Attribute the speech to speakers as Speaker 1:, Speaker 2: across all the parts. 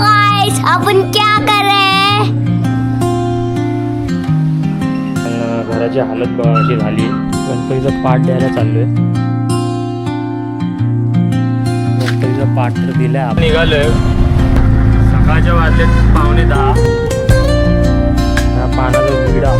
Speaker 1: Guys अपन क्या कर?
Speaker 2: घराची हालत बघा अशी झाली. गणपतीचा पाठ द्यायला चाललोय. गणपतीचा पाठ तर दिलाय आपण. निघालोय. सकाळच्या वाजले पावणे दहा. हा पाण्याचा विडा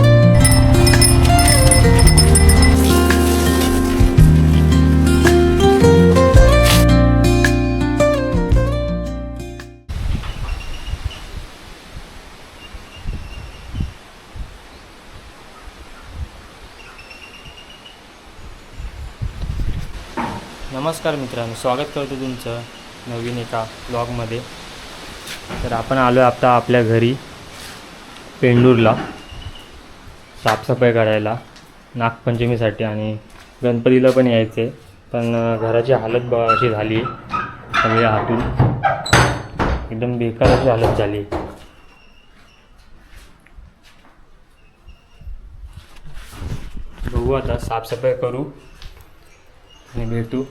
Speaker 2: नमस्कार मित्रांनो स्वागत करतो तुमचं नवीन एका ब्लॉगमध्ये तर आपण आलो आहे आता आपल्या घरी पेंडूरला. साफसफाई करायला नागपंचमीसाठी आणि गणपतीला पण यायचे पण घराची हालत अशी झाली सगळ्या हातून. एकदम बेकार अशी हालत झाली बघू आता साफसफाई करू आणि भेटू.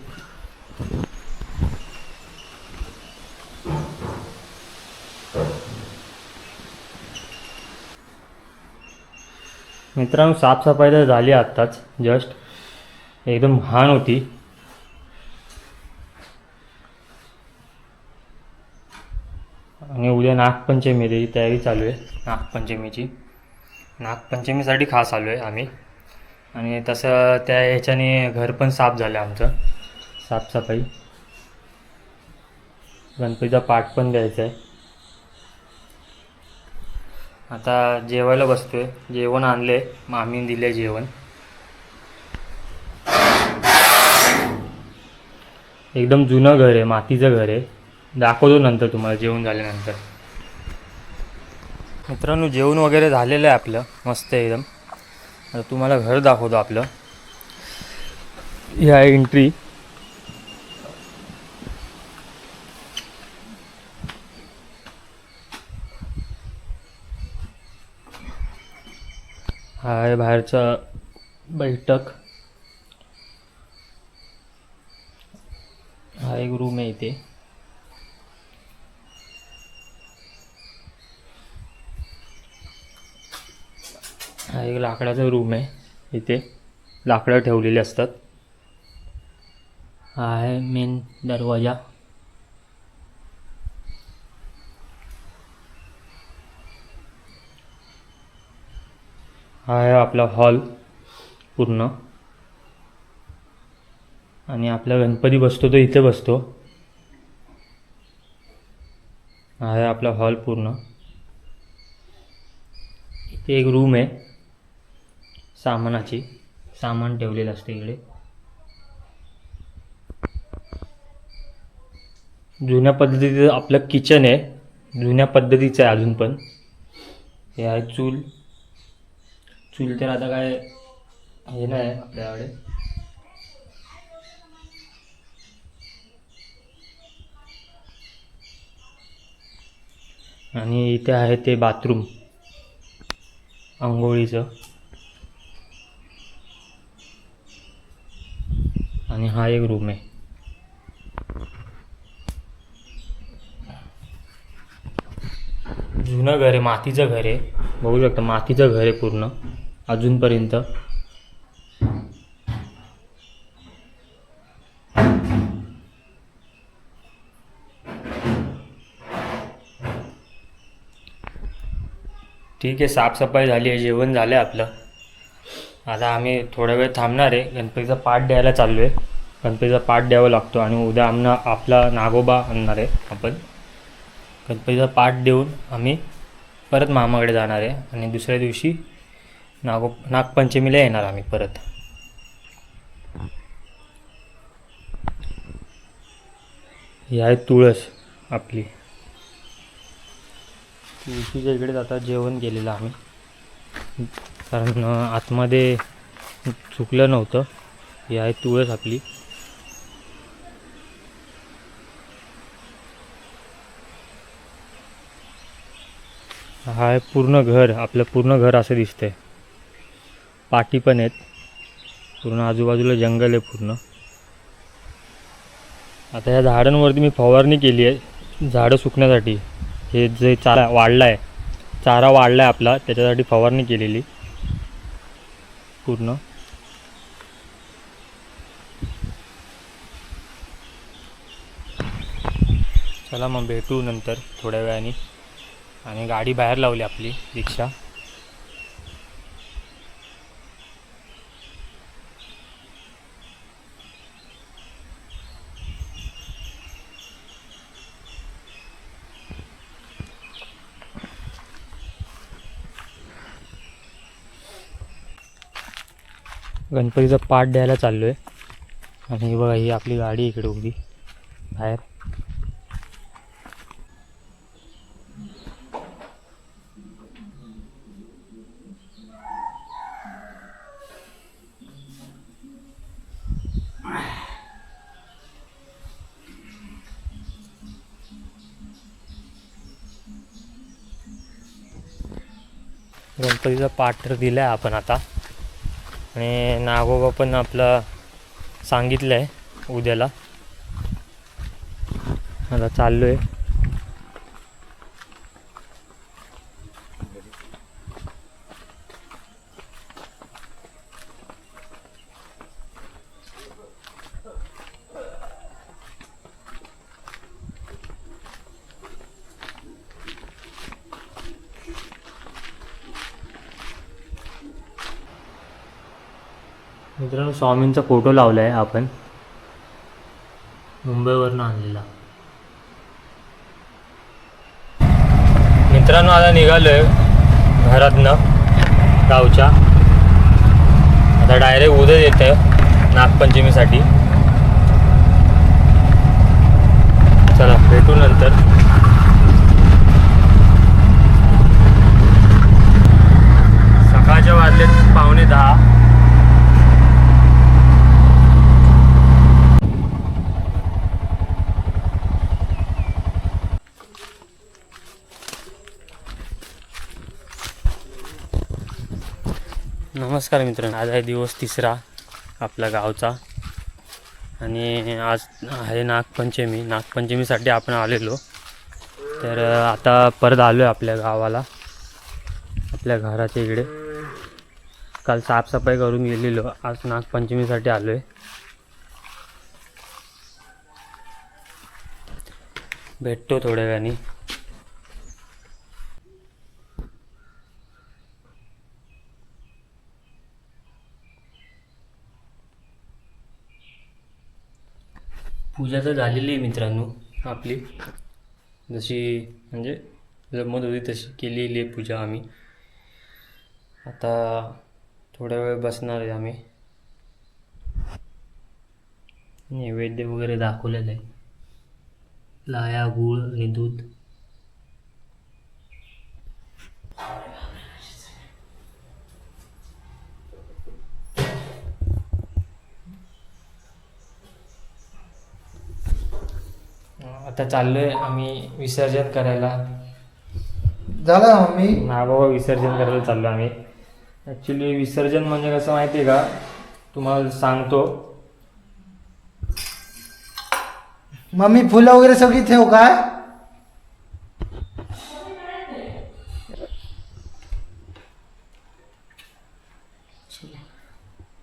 Speaker 2: मित्रांनो साफसफाई तर झाली आत्ताच. जस्ट एकदम घाण होती. आणि उद्या नागपंचमी त्याची तयारी चालू आहे. नागपंचमीची. नागपंचमीसाठी खास आलो आहे आम्ही. आणि तसं त्या ह्याच्याने घर पण साफ झालं आमचं. साफसफाई. गणपतीचा पाठ पण द्यायचा आहे. आता जेवायला बसतोय. जेवण आणले. मामीन दिले जेवण. एकदम जुनं घर आहे. मातीचं घर आहे. दाखवतो नंतर तुम्हाला जेवण झाल्यानंतर. मित्रांनो जेवण वगैरे झालेलं आहे आपलं. मस्त आहे एकदम. तुम्हाला घर दाखवतो आपलं. ह्या एंट्री हाय आहे बाहेरचा बैठक. हा एक रूम आहे इथे. हा एक लाकडाचा रूम आहे इथे. लाकडं ठेवलेली असतात. हा आहे मेन दरवाजा. हा आहे आपला हॉल पूर्ण. आणि आपला गणपती बसतो तो इथे बसतो. हा आहे आपला हॉल पूर्ण. इथे एक रूम आहे सामानाची. सामान ठेवलेलं असतं इकडे. जुन्या पद्धतीचं आपलं किचन आहे. जुन्या पद्धतीचं आहे अजून पण. हे आहे चूल. चूल तर आता काय हे नाही आपल्याकडे. आणि इथे आहे ते बाथरूम. आंघोळीचं. आणि हा एक रूम आहे. जुनं घर आहे मातीचं घर आहे. बघू शकता मातीचं घर आहे पूर्ण. अजूनपर्यंत. ठीक आहे साफसफाई झाली आहे जेवण झालं आहे आपलं. आता आम्ही थोडा वेळ थांबणार आहे. गणपतीचा पाठ द्यायला चाललो आहे गणपतीचा पाठ द्यावा लागतो आणि उद्या आमना आपला नागोबा आणणार आहे आपण. गणपतीचा पाठ देऊन आम्ही परत मामाकडे जाणार आहे आणि दुसऱ्या दिवशी नागो नागपंचमीला येणार आम्ही परत. ही आहे तुळस आपली. तुळशीच्या इकडे आता जेवण केलेलं आम्ही. कारण आतमध्ये चुकलं नव्हतं. ही आहे तुळस आपली. हा आहे पूर्ण घर आपलं पूर्ण घर असं दिसतंय. पाटी पण आहेत. पूर्ण आजूबाजूला जंगल आहे पूर्ण. आता ह्या झाडांवरती मी फवारणी केली आहे. झाडं सुकण्यासाठी. हे जे चारा वाढला आहे चारा वाढला आहे आपला त्याच्यासाठी फवारणी केलेली. पूर्ण. चला मग भेटू नंतर थोड्या वेळाने. आणि गाडी बाहेर लावली आपली रिक्षा. गणपतीचा पाठ द्यायला चाललो आहे आणि बघा ही आपली गाडी इकडे उभी. बाहेर. गणपतीचा पाठ तर दिला आहे आपण आता. आणि नागोबा पण आपलं सांगितलं आहे उद्याला. आता चाललो आहे मित्रांनो स्वामींचा फोटो लावला आहे आपण. मुंबईवरनं आणलेला. मित्रांनो आता निघालो आहे घरातनं गावच्या. आता डायरेक्ट उद्या येत आहे नागपंचमीसाठी. चला भेटू नंतर सकाळच्या वाजलेत पावणे दहा नमस्कार मित्रांनो आज आहे दिवस तिसरा आपल्या गावचा. आणि आज आहे नागपंचमी. नागपंचमीसाठी आपण आलेलो. तर आता परत आलो आहे आपल्या गावाला. आपल्या घराच्या इकडे. काल साफसफाई करून गेलेलो. आज नागपंचमीसाठी आलो आहे भेटतो थोड्या वेळाने. पूजा तर झालेली आहे मित्रांनो आपली. जशी म्हणजे जमत होती तशी केलेली आहे पूजा आम्ही. आता थोड्या वेळ बसणार आहे आम्ही. नैवेद्य वगैरे दाखवलेलं आहे. लाया गूळ आणि दूध. आता चाललोय आम्ही विसर्जन करायला.
Speaker 3: झालं ना मम्मी?
Speaker 2: नागोबा विसर्जन करायला चाललो आम्ही. ॲक्च्युली विसर्जन म्हणजे कसं माहिती आहे का? तुम्हाला सांगतो.
Speaker 3: मम्मी फुलं वगैरे सगळी ठेव काय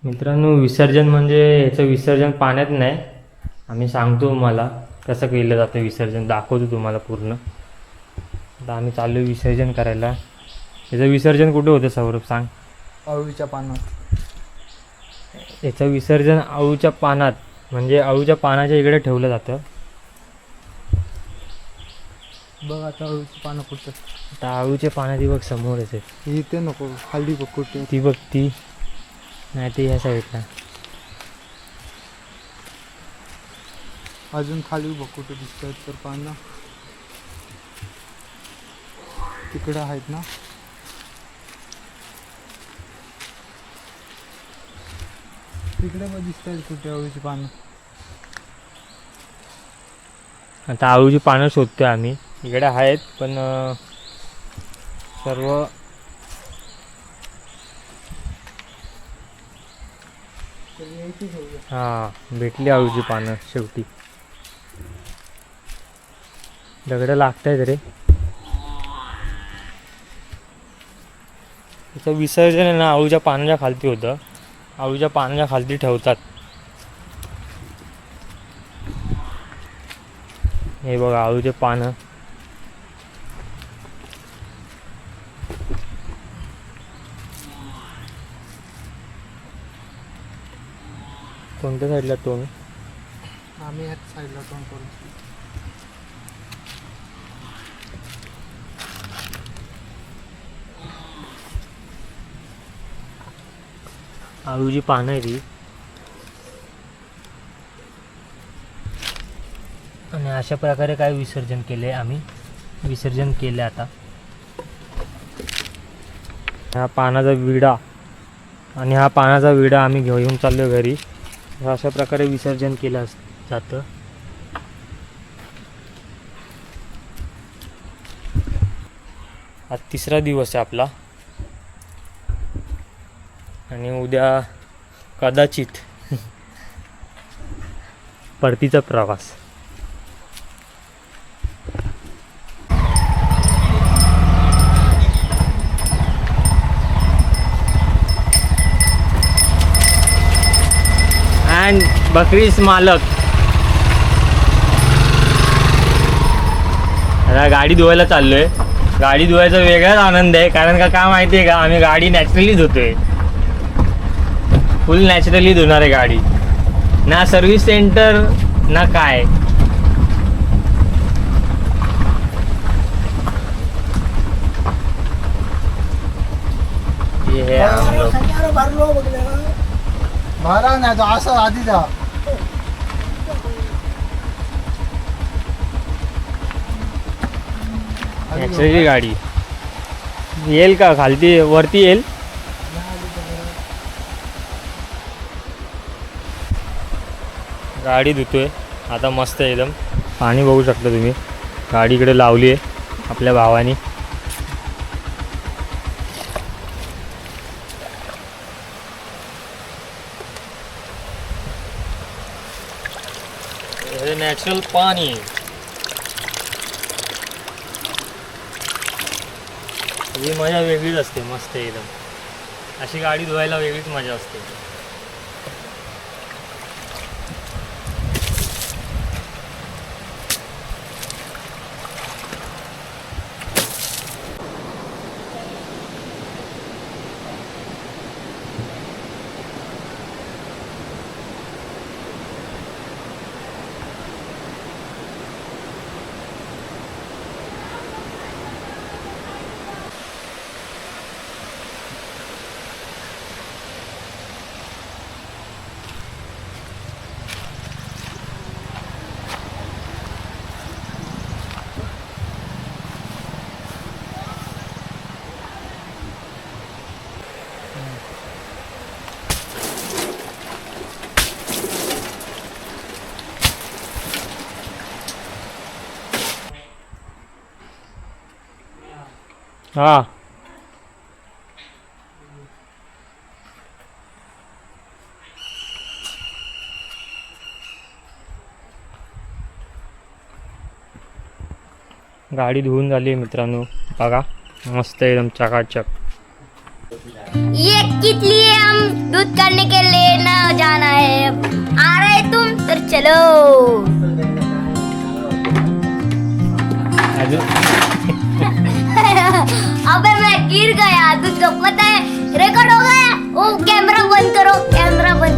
Speaker 2: मित्रांनो विसर्जन म्हणजे याचं विसर्जन पाण्यात नाही. आम्ही सांगतो तुम्हाला. कसं केलं जातं विसर्जन दाखवतो तुम्हाला पूर्ण. आता आम्ही चाललो विसर्जन करायला. याचं विसर्जन कुठे होतं सौरभ सांग.
Speaker 3: अळूच्या पानात.
Speaker 2: याचं विसर्जन अळूच्या पानात म्हणजे अळूच्या पानाच्या इकडे ठेवलं जातं.
Speaker 3: बघ आता अळूची पानं कुठं
Speaker 2: आता अळूच्या पानाची बघ समोरच आहे
Speaker 3: इथे नको खाली बघ कुठे
Speaker 2: ती बघ ती. नाही ती ह्या साईडला
Speaker 3: अजून खाली बघ कुठे दिसत आहेत तर पानं तिकडं आहेत ना. तिकडे पण दिसत आहेत कुठे अळूची पानं.
Speaker 2: आता आळूची पानं शोधतोय आम्ही. इकडे आहेत पण सर्व हां भेटली आळूची पानं शेवटी. दगड लागत आहेत रे विसर्जन आहे ना आळूच्या पानाच्या खालती होतं. आळूच्या पानाच्या खालती ठेवतात. हे बघा आळूचे पानं. कोणत्या साईडला तोंड?
Speaker 3: आम्ही ह्याच साईडला तोंड करू
Speaker 2: आळूची पानं आहे ती. आणि अशा प्रकारे काय विसर्जन केले आम्ही. विसर्जन केले आता. हा पानाचा विडा आणि हा पानाचा विडा आम्ही घेऊन चाललो घरी. अशा प्रकारे विसर्जन केलं जातं. आज तिसरा दिवस आहे आपला. आणि उद्या कदाचित परतीचा प्रवास. अँड बकरीस मालक. आता गाडी धुवायला चाललोय. गाडी धुवायचा वेगळाच आनंद आहे. कारण का काय माहिती आहे का आम्ही गाडी नॅचरली धुतोय. फुल नॅचरली धुणार आहे गाडी. ना सर्व्हिस सेंटर ना काय. ये है हम लोग
Speaker 3: भरा नाही तो असं आधी जा.
Speaker 2: नॅचरली गाडी. येईल का? खालती वरती येईल? गाडी धुतोय. आता मस्त आहे एकदम. पाणी बघू शकता तुम्ही. गाडी इकडे लावली आहे आपल्या भावानी. नॅचरल पाणी ही मजा वेगळीच असते. मस्त एकदम. अशी गाडी धुवायला वेगळीच मजा असते. हा. गाडी धुवून झाली मित्रांनो. बघा मस्त एकदम चकाचक.
Speaker 1: ये किस लिए हम दूध करने के लिए न जाना है. आ रहे तुम तो चलो.
Speaker 2: अजून?
Speaker 1: अबे मैं गिर गया तुझको पता है रिकॉर्ड हो गया? ओ कैमरा बंद करो कैमरा बंद